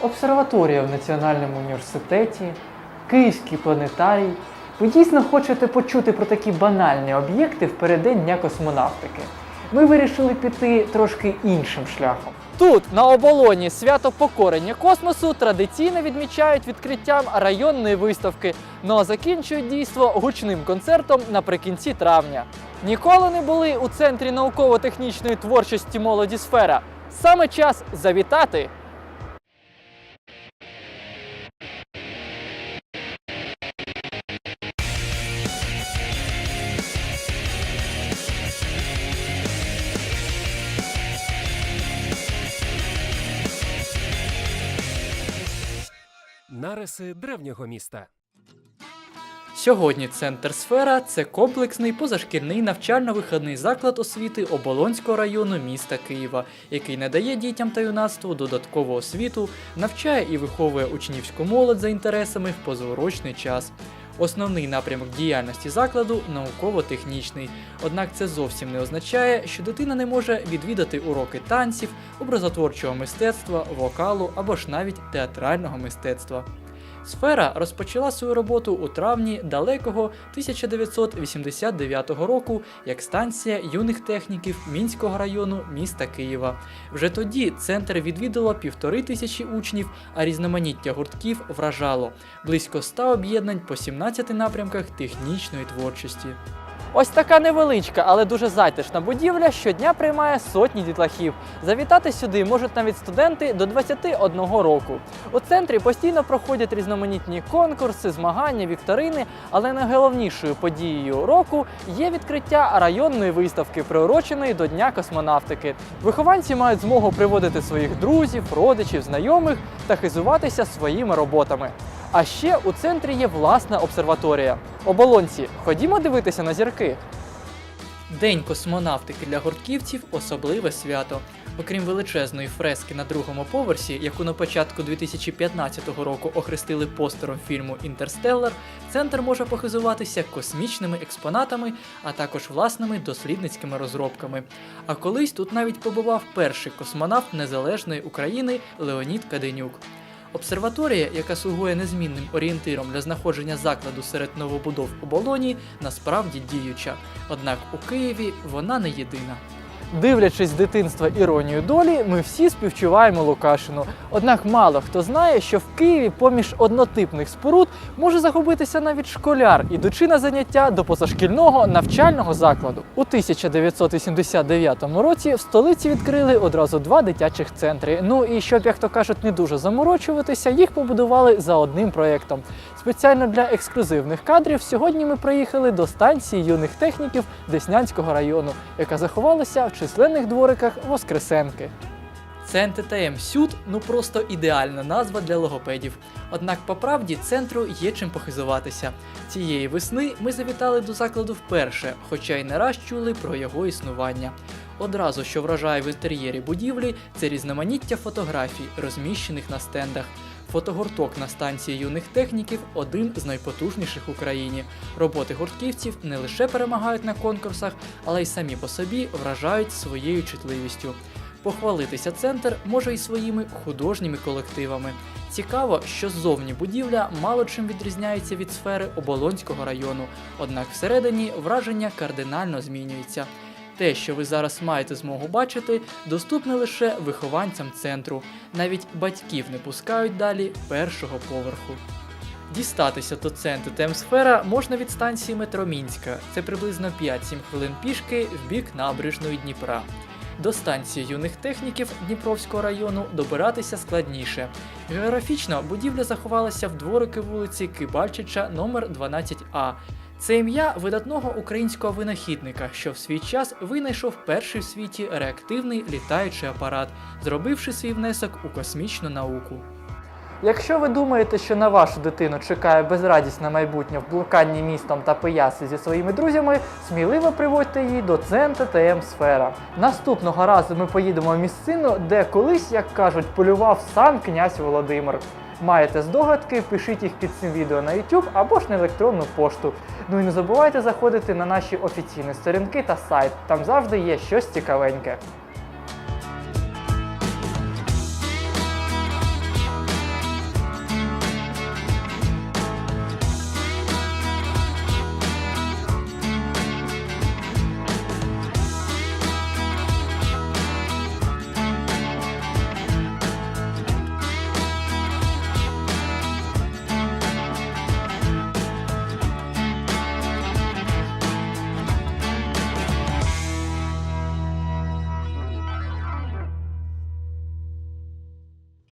обсерваторія в Національному університеті, Київський планетарій. Ви дійсно хочете почути про такі банальні об'єкти в переддень Дня космонавтики. Ми вирішили піти трошки іншим шляхом. Тут, на оболоні, свято покорення космосу традиційно відмічають відкриттям районної виставки, ну а закінчують дійство гучним концертом наприкінці травня. Ніколи не були у центрі науково-технічної творчості молоді сфера. Саме час завітати. Нариси древнього міста. Сьогодні центр сфера це комплексний позашкільний навчально-вихідний заклад освіти Оболонського району міста Києва, який надає дітям та юнацтву додаткову освіту, навчає і виховує учнівську молодь за інтересами в позаурочний час. Основний напрямок діяльності закладу науково-технічний. Однак це зовсім не означає, що дитина не може відвідати уроки танців, образотворчого мистецтва, вокалу або ж навіть театрального мистецтва. Сфера розпочала свою роботу у травні далекого 1989 року як станція юних техніків Мінського району міста Києва. Вже тоді центр відвідало півтори тисячі учнів, а різноманіття гуртків вражало близько 100 об'єднань по 17 напрямках технічної творчості. Ось така невеличка, але дуже затишна будівля щодня приймає сотні дітлахів. Завітати сюди можуть навіть студенти до 21 року. У центрі постійно проходять різноманітні конкурси, змагання, вікторини, але найголовнішою подією року є відкриття районної виставки, приуроченої до Дня космонавтики. Вихованці мають змогу приводити своїх друзів, родичів, знайомих та хизуватися своїми роботами. А ще у центрі є власна обсерваторія. Оболонці, ходімо дивитися на зірки. День космонавтики для гуртківців особливе свято. Окрім величезної фрески на другому поверсі, яку на початку 2015 року охрестили постером фільму Інтерстеллар, центр може похизуватися космічними експонатами, а також власними дослідницькими розробками. А колись тут навіть побував перший космонавт незалежної України Леонід Каденюк. Обсерваторія, яка слугує незмінним орієнтиром для знаходження закладу серед новобудов у Болоні, насправді діюча. Однак у Києві вона не єдина. Дивлячись з дитинства іронію долі, ми всі співчуваємо Лукашину. Однак мало хто знає, що в Києві поміж однотипних споруд може загубитися навіть школяр, ідучи на заняття до позашкільного навчального закладу. У 1989 році в столиці відкрили одразу два дитячих центри. Ну і щоб, як то кажуть, не дуже заморочуватися, їх побудували за одним проєктом. Спеціально для ексклюзивних кадрів сьогодні ми приїхали до станції юних техніків Деснянського району, яка заховалася в численних двориках Воскресенки. Це НТТМ Сюд ну просто ідеальна назва для логопедів. Однак по правді центру є чим похизуватися. Цієї весни ми завітали до закладу вперше, хоча й не раз чули про його існування. Одразу, що вражає в інтер'єрі будівлі, це різноманіття фотографій, розміщених на стендах. Фотогурток на станції юних техніків один з найпотужніших в Україні. Роботи гуртківців не лише перемагають на конкурсах, але й самі по собі вражають своєю чутливістю. Похвалитися центр може і своїми художніми колективами. Цікаво, що ззовні будівля мало чим відрізняється від сфери Оболонського району, однак всередині враження кардинально змінюється. Те, що ви зараз маєте змогу бачити, доступне лише вихованцям центру. Навіть батьків не пускають далі першого поверху. Дістатися до центру Темсфера можна від станції метро Мінська. Це приблизно 5-7 хвилин пішки в бік набережної Дніпра. До станції юних техніків Дніпровського району добиратися складніше. Географічно будівля заховалася в дворики вулиці Кибальчича номер 12А. Це ім'я видатного українського винахідника, що в свій час винайшов перший в світі реактивний літаючий апарат, зробивши свій внесок у космічну науку. Якщо ви думаєте, що на вашу дитину чекає безрадісне майбутнє в блуканні містом та пиясі зі своїми друзями, сміливо приводьте її до центру ТМ Сфера. Наступного разу ми поїдемо в місцину, де колись, як кажуть, полював сам князь Володимир. Маєте здогадки, пишіть їх під цим відео на YouTube або ж на електронну пошту. Ну і не забувайте заходити на наші офіційні сторінки та сайт. Там завжди є щось цікавеньке.